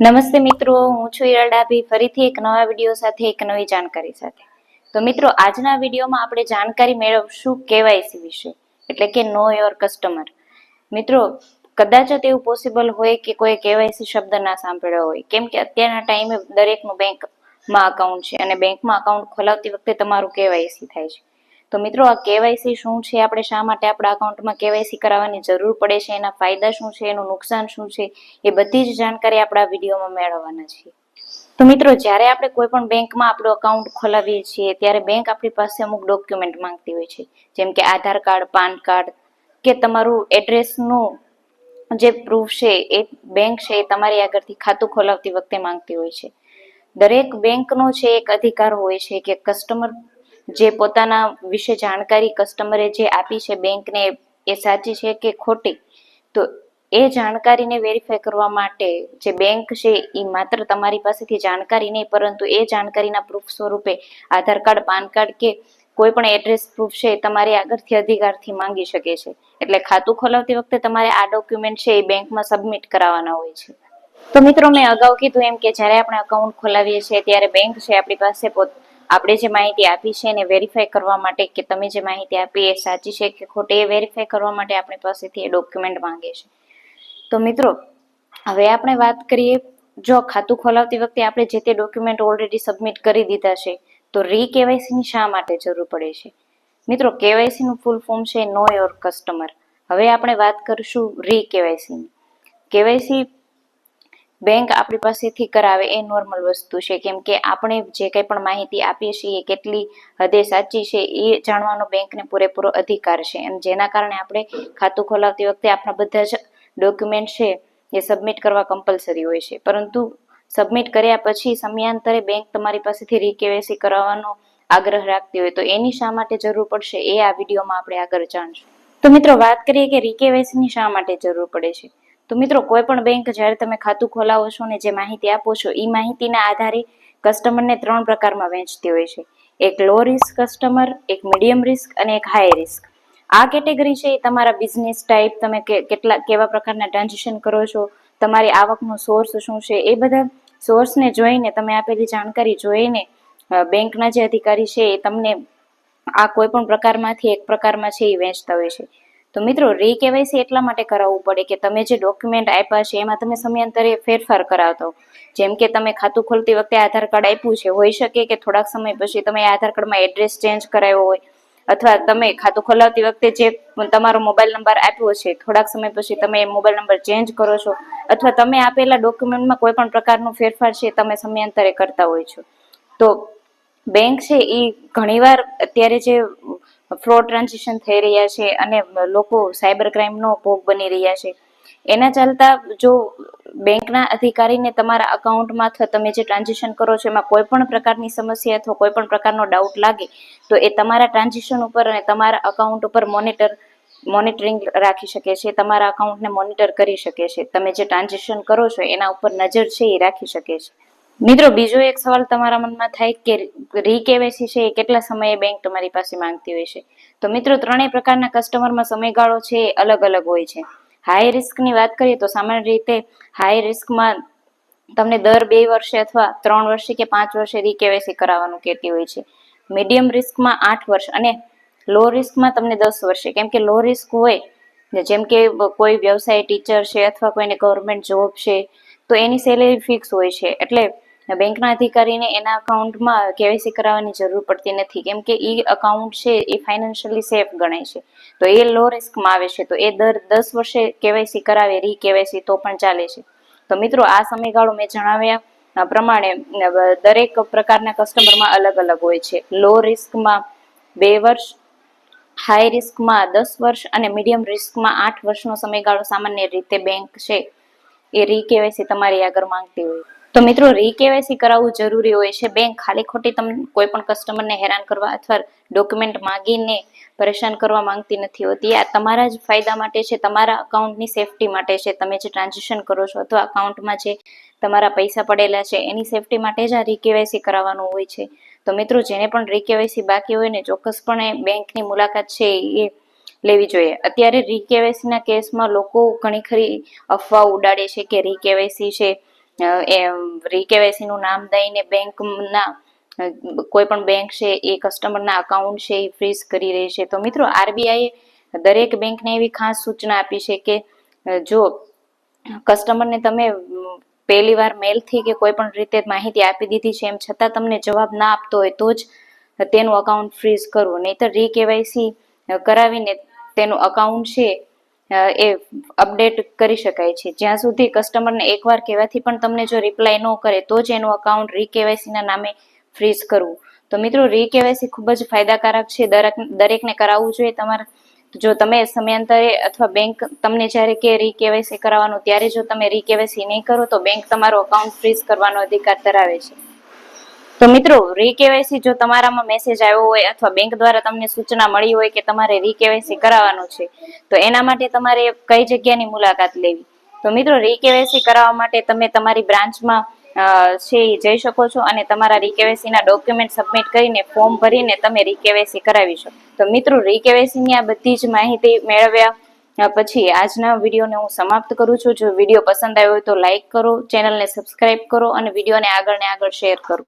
નમસ્તે મિત્રો, હું છું ઈરા ડાભી. ફરીથી એક નવા વીડિયો સાથે, એક નવી જાણકારી સાથે. તો મિત્રો, આજના વિડીયોમાં આપણે જાણકારી મેળવશું કેવાયસી વિશે, એટલે કે નો યોર કસ્ટમર મિત્રો, કદાચ જ એવું પોસિબલ હોય કે કોઈ કેવાયસી શબ્દ ના સાંભળ્યો હોય. કેમ કે અત્યારના ટાઈમે દરેકનું બેંકમાં અકાઉન્ટ છે અને બેંકમાં અકાઉન્ટ ખોલાવતી વખતે તમારું કેવાયસી થાય છે. તો મિત્રો, આ કેવાયસી શું છે? આપણે શા માટે આપણા અકાઉન્ટમાં કેવાયસી કરાવવાની જરૂર પડે છે? એના ફાયદા શું છે? એનું નુકસાન શું છે? એ બધી જ જાણકારી આપણા વિડીયોમાં મેળવવાના છીએ. તો મિત્રો, જ્યારે આપણે કોઈ પણ બેંકમાં આપણું અકાઉન્ટ ખોલાવીએ છીએ, ત્યારે બેંક આપણી પાસે અમુક ડોક્યુમેન્ટ માંગતી હોય છે. જેમ કે આધાર કાર્ડ, પાન કાર્ડ કે તમારું એડ્રેસનું જે પ્રૂફ છે, એ બેંક છે, એ તમારી આગળથી ખાતું ખોલાવતી વખતે માંગતી હોય છે. દરેક બેંકનો છે, એક અધિકાર હોય છે કે કસ્ટમર જે પોતાના વિશે જાણકારી કસ્ટમરે જે આપી છે બેંકને, એ સાચી છે કે ખોટી? તો એ જાણકારીને વેરીફાઈ કરવા માટે જે બેંક છે એ માત્ર તમારી પાસેથી જાણકારી નહીં, પરંતુ એ જાણકારીના પ્રૂફ સ્વરૂપે આધાર કાર્ડ, પાન કાર્ડ કે કોઈ પણ એડ્રેસ પ્રૂફ છે, એ તમારે આગળથી અધિકારથી માંગી શકે છે. એટલે ખાતું ખોલાવતી વખતે તમારે આ ડોક્યુમેન્ટ છે, એ બેંકમાં સબમિટ કરાવવાના હોય છે. તો મિત્રો, મેં અગાઉ કીધું એમ કે જ્યારે આપણે અકાઉન્ટ ખોલાવીએ છીએ, ત્યારે બેંક છે, આપણી પાસે આપણે જે માહિતી આપી છે એને વેરીફાઈ કરવા માટે કે તમે જે માહિતી આપી એ સાચી છે કે ખોટી, એ વેરીફાઈ કરવા માટે આપણી પાસેથી એ ડોક્યુમેન્ટ માંગે છે. તો મિત્રો, હવે આપણે વાત કરીએ, જો ખાતું ખોલાવતી વખતે આપણે જે તે ડોક્યુમેન્ટ ઓલરેડી સબમિટ કરી દીધા છે, તો રી કેવાયસીની શા માટે જરૂર પડે છે? મિત્રો કેવાયસીનું ફૂલ ફોર્મ છે નો યોર કસ્ટમર હવે આપણે વાત કરીશું રી કેવાયસીની કેવાયસી બેંક આપણી પાસેથી કરાવે એ નોર્મલ વસ્તુ છે. કેમ કે આપણે જે કંઈ પણ માહિતી આપીએ છીએ કેટલી હદે સાચી છે, એ જાણવાનો બેંકને પૂરેપૂરો અધિકાર છે. અને જેના કારણે આપણે ખાતું ખોલાવતી વખતે આપણા બધા જ ડોક્યુમેન્ટ છે એ સબમિટ કરવા કમ્પલસરી હોય છે. પરંતુ સબમિટ કર્યા પછી સમયાંતરે બેંક તમારી પાસેથી રીકેવાયસી કરાવવાનો આગ્રહ રાખતી હોય તો એની શા માટે જરૂર પડશે એ આ વિડીયોમાં આપણે આગળ જાણશું. તો મિત્રો વાત કરીએ કે રીકેવાયસીની શા માટે જરૂર પડે છે? તો મિત્રો, કોઈ પણ બેંક જ્યારે તમે ખાતું ખોલાવો છો ને જે માહિતી આપો છો એ માહિતીના આધારે કસ્ટમરને ત્રણ પ્રકારમાં વહેંચતી હોય છે. એક લો રિસ્ક કસ્ટમર એક મીડિયમ રિસ્ક અને એક હાઈ રિસ્ક આ કેટેગરી છે એ તમારા બિઝનેસ ટાઈપ તમે કેટલા, કેવા પ્રકારના ટ્રાન્ઝેક્શન કરો છો, તમારી આવકનો સોર્સ શું છે, એ બધા સોર્સને જોઈને તમે આપેલી જાણકારી જોઈને બેંકના જે અધિકારી છે એ તમને આ કોઈ પણ પ્રકારમાંથી એક પ્રકારમાં છે એ વહેંચતા હોય છે. તો મિત્રો રી કેવાયસી એટલા માટે કરાવવું પડે કે તમે જે ડોક્યુમેન્ટ આપ્યા છે, એમાં તમે સમયાંતરે ફેરફાર કરાવતા. જેમ કે તમે ખાતું ખોલતી વખતે આધાર કાર્ડ આપ્યું છે, હોઈ શકે કે થોડાક સમય પછી તમે આધાર કાર્ડમાં એડ્રેસ ચેન્જ કરાવ્યો હોય, અથવા તમે ખાતું ખોલાવતી વખતે જે તમારો મોબાઈલ નંબર આપ્યો છે, થોડાક સમય પછી તમે એ મોબાઈલ નંબર ચેન્જ કરો છો, અથવા તમે આપેલા ડોક્યુમેન્ટમાં કોઈ પણ પ્રકારનો ફેરફાર છે, તમે સમયાંતરે કરતા હોય છો. તો બેંક છે એ ઘણીવાર અત્યારે જે ફ્રોડ ટ્રાન્ઝેક્શન થઈ રહ્યા છે અને લોકો સાયબર ક્રાઇમનો ભોગ બની રહ્યા છે. એના ચાલતા જો બેંકના અધિકારીને તમારા અકાઉન્ટમાં અથવા તમે જે ટ્રાન્ઝેક્શન કરો છો એમાં કોઈ પણ પ્રકારની સમસ્યા અથવા કોઈ પણ પ્રકારનો ડાઉટ લાગે, તો એ તમારા ટ્રાન્ઝેક્શન ઉપર અને તમારા અકાઉન્ટ ઉપર મોનિટર, મોનિટરિંગ રાખી શકે છે, તમારા અકાઉન્ટને મોનિટર કરી શકે છે. તમે જે ટ્રાન્ઝેક્શન કરો છો એના ઉપર નજર છે એ રાખી શકે છે. મિત્રો, બીજો એક સવાલ તમારા મનમાં થાય કે રી છે એ કેટલા સમયે બેંક તમારી પાસે માંગતી હોય છે? તો મિત્રો, ત્રણેય પ્રકારના કસ્ટમરમાં સમયગાળો છે એ અલગ અલગ હોય છે. હાઈ રિસ્કની વાત કરીએ તો સામાન્ય રીતે હાઈ રિસ્કમાં તમને દર બે વર્ષે અથવા ત્રણ વર્ષે કે પાંચ વર્ષે રીકેવાયસી કરાવવાનું કહેતી હોય છે. મીડિયમ રિસ્કમાં આઠ વર્ષ અને લો રિસ્કમાં તમને દસ વર્ષે. કેમ કે લો રિસ્ક હોય, જેમ કે કોઈ વ્યવસાય ટીચર છે અથવા કોઈને ગવર્મેન્ટ જોબ છે, તો એની સેલેરી ફિક્સ હોય છે. એટલે બેંકના અધિકારીને એના અકાઉન્ટમાં કેવાયસી કરાવવાની જરૂર પડતી નથી. કેમ કે એ અકાઉન્ટ છે એ ફાઇનાન્શિયલી સેફ ગણાય છે. તો એ લો રિસ્કમાં આવે છે. તો એ દર દસ વર્ષે કેવાયસી કરાવે, રી કેવાયસી તો પણ ચાલે છે. તો મિત્રો, આ સમયગાળો મેં જણાવ્યા પ્રમાણે દરેક પ્રકારના કસ્ટમરમાં અલગ અલગ હોય છે. લો રિસ્કમાં બે વર્ષ હાઈ રિસ્કમાં દસ વર્ષ અને મીડિયમ રિસ્કમાં આઠ વર્ષનો સમયગાળો સામાન્ય રીતે બેંક છે. એ રી કેવાયસી તમારી આગળ માંગતી હોય. તો મિત્રો, રીકેવાયસી કરાવવું જરૂરી હોય છે. બેંક ખાલી ખોટી તમને કોઈ પણ કસ્ટમરને હેરાન કરવા અથવા ડોક્યુમેન્ટ માંગીને પરેશાન કરવા માંગતી નથી હોતી. આ તમારા જ ફાયદા માટે છે. તમારા અકાઉન્ટની સેફટી માટે છે. તમે જે ટ્રાન્ઝેક્શન કરો છો અથવા અકાઉન્ટમાં જે તમારા પૈસા પડેલા છે, એની સેફટી માટે જ આ રીકેવાયસી કરાવવાનું હોય છે. તો મિત્રો, જેને પણ રીકેવાયસી બાકી હોય ને, ચોક્કસપણે બેંકની મુલાકાત છે એ લેવી જોઈએ. અત્યારે રીકેવાયસીના કેસમાં લોકો ઘણી ખરી અફવા ઉડાડે છે કે રીકેવાયસી છે એ રીકેવાયસી નું નામ દઈને બેંકના કોઈ પણ બેંક છે એ કસ્ટમરના અકાઉન્ટ છે એ ફ્રીઝ કરી રહી છે. તો મિત્રો આરબીઆઈ દરેક બેંકને એવી ખાસ સૂચના આપી છે કે, જો કસ્ટમરને તમે પહેલી વાર મેલથી કે કોઈ પણ રીતે માહિતી આપી દીધી છે, એમ છતાં તમને જવાબ ના આપતો હોય તો જ તેનું અકાઉન્ટ ફ્રીઝ કરવું તો રીકેવાયસી કરાવીને તેનું અકાઉન્ટ છે એ અપડેટ કરી શકાય છે. જ્યાં સુધી કસ્ટમરને એકવાર કહેવાથી પણ તમને જો રિપ્લાય ન કરે, તો જ એનું અકાઉન્ટ રીકેવાયસીના નામે ફ્રીઝ કરવું. તો મિત્રો રીકેવાયસી ખૂબ જ ફાયદાકારક છે. દરેક, દરેકને કરાવવું જોઈએ. તમારે, જો તમે સમયાંતરે અથવા બેંક તમને જ્યારે કે રીકેવાયસી કરાવવાનું, ત્યારે જો તમે રીકેવાયસી નહીં કરો, તો બેંક તમારો અકાઉન્ટ ફ્રીઝ કરવાનો અધિકાર ધરાવે છે. તો મિત્રો રીકેવાયસી જો તમારામાં મેસેજ આવ્યો હોય અથવા બેંક દ્વારા તમને સૂચના મળી હોય કે તમારે રીકેવાયસી કરાવવાનું છે, તો એના માટે તમારે કઈ જગ્યાની મુલાકાત લેવી? તો મિત્રો રીકેવાયસી કરાવવા માટે તમે તમારી બ્રાન્ચમાં છે જઈ શકો છો અને તમારા રીકેવાયસી ના ડોક્યુમેન્ટ સબમિટ કરીને ફોર્મ ભરીને તમે રીકેવાયસી કરાવી શકો. તો મિત્રો રીકેવાયસી ની આ બધી જ માહિતી મેળવ્યા પછી આજના વિડીયોને હું સમાપ્ત કરું છું. જો વીડિયો પસંદ આવ્યો હોય તો લાઈક કરો, ચેનલને સબસ્ક્રાઇબ કરો અને વિડીયોને આગળ ને આગળ શેર કરો.